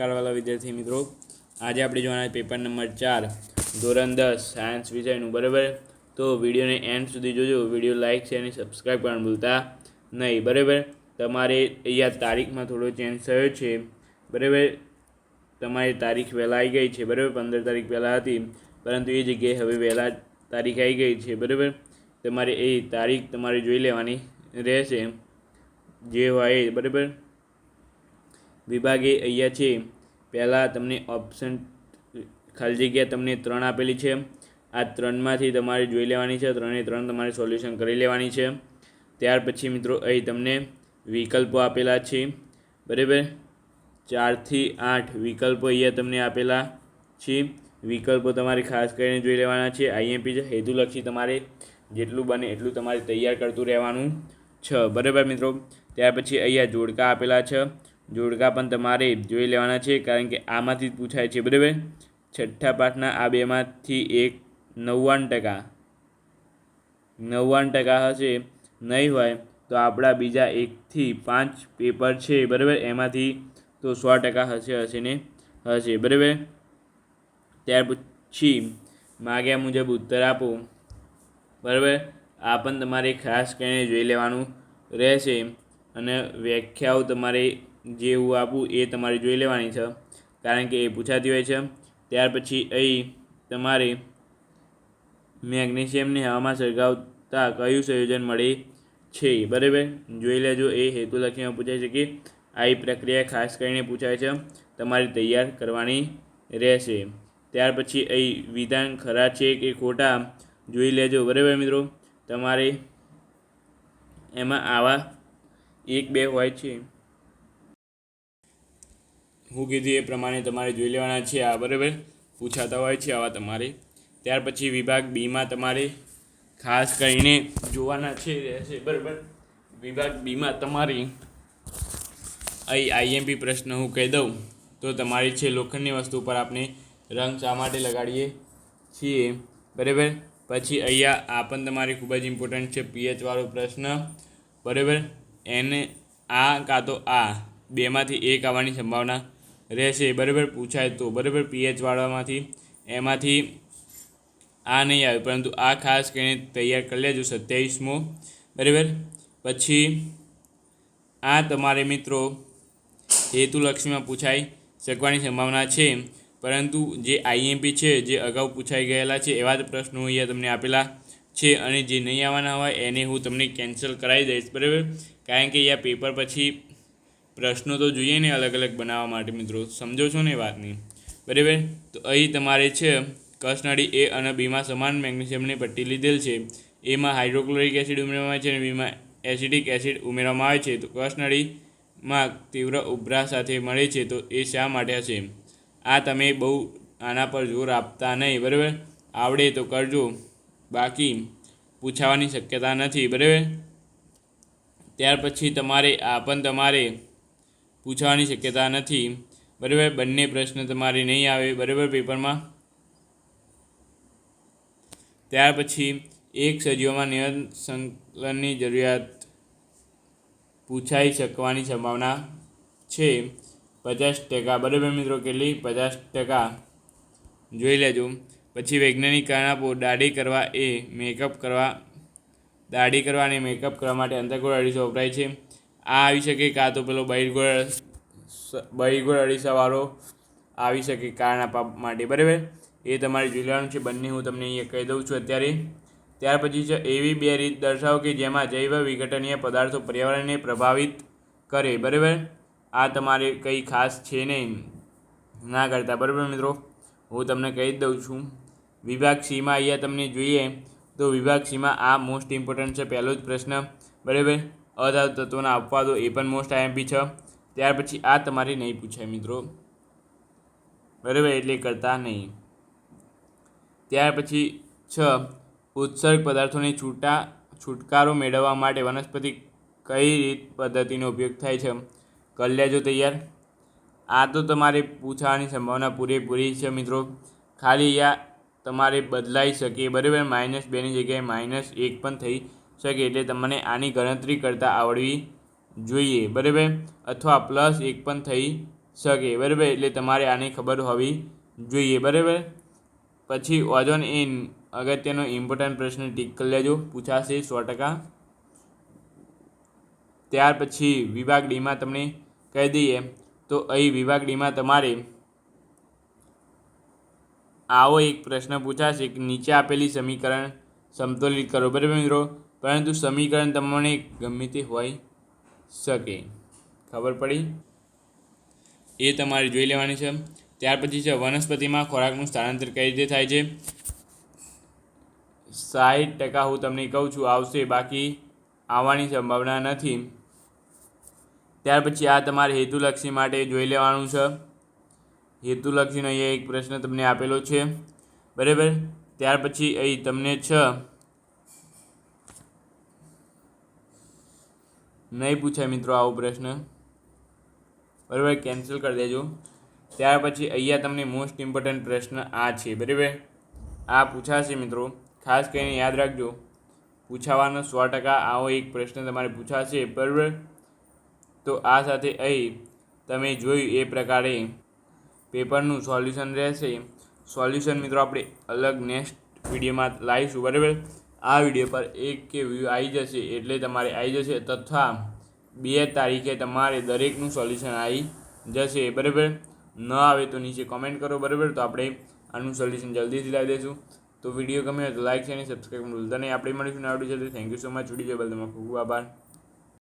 નમસ્કારવાલા વિદ્યાર્થી મિત્રો. આજે આપણે જોવાના પેપર નંબર ચાર, ધોરણ દસ સાયન્સ વિષયનું, બરાબર? તો વિડીયોને એન્ડ સુધી જોજો. વીડિયો લાઇક છે અને સબસ્ક્રાઈબ કરવાનું ભૂલતા નહીં, બરાબર? તમારે અહીંયા તારીખમાં થોડો ચેન્જ થયો છે, બરાબર? તમારી તારીખ વહેલા આવી ગઈ છે, બરાબર? પંદર તારીખ પહેલાં હતી, પરંતુ એ જગ્યાએ હવે વહેલા તારીખ આવી ગઈ છે, બરાબર? તમારે એ તારીખ તમારે જોઈ લેવાની રહેશે. જે હોય એ, બરાબર? વિભાગે અહીંયા છે. પહેલાં તમને ઓપ્શન ખાલી જગ્યા તમને ત્રણ આપેલી છે. આ ત્રણમાંથી તમારે જોઈ લેવાની છે. ત્રણે ત્રણ તમારે સોલ્યુશન કરી લેવાની છે. ત્યાર પછી મિત્રો અહીં તમને વિકલ્પો આપેલા છે. બરાબર? ચારથી આઠ વિકલ્પો અહીંયા તમને આપેલા છે. વિકલ્પો તમારે ખાસ કરીને જોઈ લેવાના છે. આઈએમપી છે, હેતુલક્ષી તમારે જેટલું બને એટલું તમારે તૈયાર કરતું રહેવાનું છે. બરાબર મિત્રો? ત્યાર પછી અહીંયા જોડકા આપેલા છે. જોડકા પણ તમારે જોઈ લેવાના છે, કારણ કે આમાંથી જ પૂછાય છે, બરાબર? છઠ્ઠા પાઠના આ બેમાંથી એક નવ્વાણું ટકા. નવ્વાણું ટકા હશે, નહીં હોય તો આપણા બીજા એકથી પાંચ પેપર છે, બરાબર? એમાંથી તો સો ટકા હશે હશે ને? હશે, બરાબર? ત્યાર પછી માગ્યા મુજબ ઉત્તર આપો. બરાબર? આ પણ તમારે ખાસ કરીને જોઈ લેવાનું રહેશે. અને વ્યાખ્યાઓ તમારે જે હું આપું એ તમારે જોઈ લેવાની છે. કારણ કે એ પૂછાતી હોય છે. ત્યાર પછી અહીં તમારે મેગ્નેશિયમને હવામાં સળગાવતા કયું સંયોજન મળે છે બરાબર? જોઈ લેજો, એ હેતુ લખીને પૂછાય છે કે આ પ્રક્રિયા ખાસ કરીને પૂછાય છે. તમારે તૈયાર કરવાની રહેશે. ત્યાર પછી અહીં વિધાન ખરા છે કે ખોટા જોઈ લેજો, બરાબર મિત્રો? તમારે એમાં આવા એક બે હોય છે. હું કીધું એ પ્રમાણે તમારે જોઈ લેવાના છે. આ બરાબર પૂછાતા હોય છે આવા તમારે. ત્યાર પછી વિભાગ બીમાં તમારે ખાસ કરીને જોવાના છે, રહેશે. બરાબર. વિભાગ બીમાં તમારી અહીં આઈએમપી પ્રશ્ન હું કહી દઉં તો તમારી છે લોખંડની વસ્તુ પર આપણે રંગ શા માટે લગાડીએ છીએ? બરાબર. પછી અહીંયા આ પણ તમારી ખૂબ જ ઇમ્પોર્ટન્ટ છે પીએચવાળો પ્રશ્ન. બરાબર. એને આ કાં તો આ. બેમાંથી એક આવવાની સંભાવના રહેશે, બરાબર? પૂછાય તો, બરાબર? પીએચ વાળામાંથી. એમાંથી આ નહીં આવે, પરંતુ આ ખાસ કરીને તૈયાર કરી લેજો સત્યાવીસમો, બરાબર? પછી આ તમારે મિત્રો હેતુલક્ષ્મીમાં પૂછાઈ શકવાની સંભાવના છે, પરંતુ જે આઈએમપી છે, જે અગાઉ પૂછાઈ ગયેલા છે, એવા જ પ્રશ્નો અહીંયા તમને આપેલા છે અને જે નહીં આવવાના હોય, એને હું તમને કેન્સલ કરાવી દઈશ, બરાબર? કારણ કે અહીંયા પેપર પછી પ્રશ્નો તો જોઈએ ને અલગ અલગ બનાવવા માટે, મિત્રો. સમજો છો ને વાતની? બરાબર? તો અહીં તમારે છે, કસનળી એ અને બીમાં સમાન મેગ્નેશિયમની પટ્ટી લીધેલ છે. એમાં હાઇડ્રોક્લોરિક એસિડ ઉમેરવામાં આવે છે અને બીમાં એસિડિક એસિડ ઉમેરવામાં આવે છે. તો કસનળીમાં તીવ્ર ઉભરા સાથે મળે છે. તો એ શા માટે હશે? આ તમે બહુ આના પર જોર આપતા નહીં, બરાબર? આવડે તો કરજો. બાકી પૂછાવાની શક્યતા નથી, બરાબર? ત્યાર પછી તમારે આ પણ તમારે પૂછવાની શક્યતા નથી. બરાબર? બંને પ્રશ્ન તમારે નહીં આવે. બરાબર પેપરમાં? ત્યાર પછી એક સજીવોમાં નિયત સંકલનની જરૂરિયાત પૂછાઈ શકવાની સંભાવના છે. પચાસ ટકા. બરાબર મિત્રો? કેટલી? પચાસ ટકા. જોઈ લેજો. પછી વૈજ્ઞાનિક કારણ આપો દાઢી કરવા એ મેકઅપ કરવા, દાઢી કરવા અને મેકઅપ કરવા માટે અંતર્ગોળ અરીસો વપરાય છે. આ આવી શકે કાં તો પેલો બહિર્ગોળ બહિર્ગોળ અરીસાવાળો આવી શકે કારણ આપવા માટે, બરાબર? એ તમારે જોઈ છે, બંને હું તમને અહીંયા કહી દઉં છું અત્યારે. ત્યાર પછી છે, એવી બે રીત દર્શાવો કે જેમાં જૈવ વિઘટનીય પદાર્થો પર્યાવરણને પ્રભાવિત કરે, બરાબર? આ તમારે કંઈ ખાસ છે નહીં, ના કરતા, બરાબર મિત્રો? હું તમને કહી જ દઉં છું. વિભાગ સીમાં અહીંયા તમને જોઈએ, તો વિભાગ સીમાં આ મોસ્ટ ઇમ્પોર્ટન્ટ છે, પહેલો જ પ્રશ્ન, બરાબર? અધાતુ તત્વોના આપવા દો એ પણ મોસ્ટ આઈએમપી છે. ત્યાર પછી આ તમારે નહીં પૂછાય મિત્રો. બરાબર? એટલે કરતા નહીં. ત્યાર પછી છ, ઉત્સર્ગ પદાર્થોની છૂટા, છુટકારો મેળવવા માટે વનસ્પતિ કઈ રીત પદ્ધતિનો ઉપયોગ થાય છે? કરી લેજો તૈયાર. આ તો તમારે પૂછવાની સંભાવના પૂરેપૂરી છે મિત્રો. ખાલી યા તમારે બદલાઈ શકે બરાબર? માઇનસ બેની જગ્યાએ માઇનસ એક પણ થઈ શકે એટલે તમને આની ગણતરી કરતાં આવડવી જોઈએ, બરાબર? અથવા પ્લસ એક પણ થઈ શકે, બરાબર? એટલે તમારે આની ખબર હોવી જોઈએ, બરાબર? પછી ઓઝોન એ અગત્યનો ઇમ્પોર્ટન્ટ પ્રશ્ન ટીક કરી લેજો, પૂછાશે સો ટકા. ત્યાર પછી વિભાગ ડીમાં તમને કહી દઈએ, તો અહીં વિભાગ ડીમાં તમારે આવો એક પ્રશ્ન પૂછાશે કે નીચે આપેલી સમીકરણ સમતોલિત કરો, બરાબર મિત્રો? પરંતુ સમીકરણ તમને ગમે તે હોઈ શકે. ખબર પડી? એ તમારે જોઈ લેવાની છે. ત્યાર પછી છે, વનસ્પતિમાં ખોરાકનું સ્થળાંતર કઈ રીતે થાય છે? સાઠ ટકા હું તમને કહું છું, આવશે. બાકી આવવાની સંભાવના નથી. ત્યાર પછી આ તમારે હેતુલક્ષી માટે જોઈ લેવાનું છે. હેતુલક્ષીનો અહીંયા એક પ્રશ્ન તમને આપેલો છે. બરાબર? ત્યાર પછી અહીં તમને છ નહીં પૂછાય મિત્રો આવો પ્રશ્ન. બરાબર કેન્સલ કરી દેજો. ત્યાર પછી અહીંયા તમને મોસ્ટ ઇમ્પોર્ટન્ટ પ્રશ્ન આ છે, બરાબર? આ પૂછાશે મિત્રો. ખાસ કરીને યાદ રાખજો, પૂછાવાનો સો ટકા આવો એક પ્રશ્ન તમારે પૂછાશે, બરાબર? તો આ સાથે અહીં તમે જોયું એ પ્રકારે પેપરનું સોલ્યુશન રહેશે. સોલ્યુશન મિત્રો આપણે અલગ નેક્સ્ટ વિડીયોમાં લાવીશું, બરાબર? આ વીડિયો પર એક કે વ્યૂ આવી જશે એટલે તમારે આવી જશે તથા બે તારીખે તમારે દરેકનું સોલ્યુશન આવી જશે. બરાબર? ન આવે તો નીચે કોમેન્ટ કરો, બરાબર? તો આપણે આનું સોલ્યુશન જલ્દીથી લાવી દઈશું. તો વીડિયો ગમે તો લાઈક છે અને સબસ્ક્રાઈબ ભૂલતા નહીં. આપણે મળીશું આવડી જલ્દી thank you so much video બદલ તમારો ખૂબ આભાર.